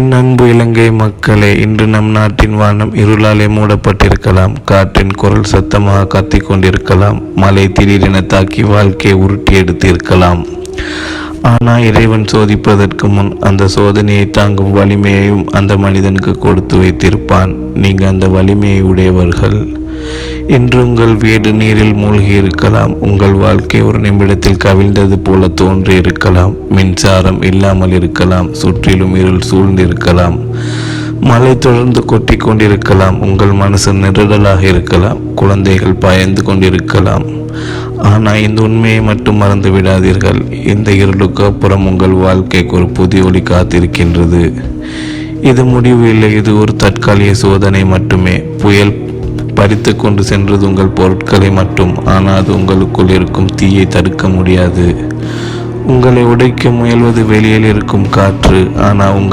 என் அன்பு இலங்கை மக்களே இன்று நம் நாட்டின் வானம் இருளாலே மூடப்பட்டிருக்கலாம். காற்றின் குரல் சத்தமாக கத்திக் கொண்டிருக்கலாம். மழை திடீரென தாக்கி வாழ்க்கையை உருட்டி எடுத்திருக்கலாம். ஆனால் இறைவன் சோதிப்பதற்கு முன் அந்த சோதனையை தாங்கும் வலிமையையும் அந்த மனிதனுக்கு கொடுத்து வைத்திருப்பான். நீங்கள் அந்த வலிமையை உடையவர்கள். இன்று உங்கள் வீடு நீரில் மூழ்கி இருக்கலாம். உங்கள் வாழ்க்கை ஒரு நிமிடத்தில் கவிழ்ந்தது போல தோன்றி இருக்கலாம். மின்சாரம் இல்லாமல் இருக்கலாம். சுற்றிலும் இருள் சூழ்ந்திருக்கலாம். மழை தொடர்ந்து கொட்டி கொண்டிருக்கலாம். உங்கள் மனசு நெருடலாக இருக்கலாம். குழந்தைகள் பயந்து கொண்டிருக்கலாம். ஆனால் இந்த உண்மையை மட்டும் மறந்து விடாதீர்கள். இந்த இருளுக்கு அப்புறம் உங்கள் வாழ்க்கைக்கு ஒரு புதிய ஒளி காத்திருக்கின்றது. இது முடிவு இல்லை. இது ஒரு தற்காலிக சோதனை மட்டுமே. புயல் பறித்து கொண்டு சென்றது உங்கள் பொருட்களை மட்டும். ஆனால் அது உங்களுக்குள் இருக்கும் தீயை தடுக்க முடியாது. உங்களை உடைக்க முயல்வது வெளியில் இருக்கும் காற்று. ஆனால் உங்கள்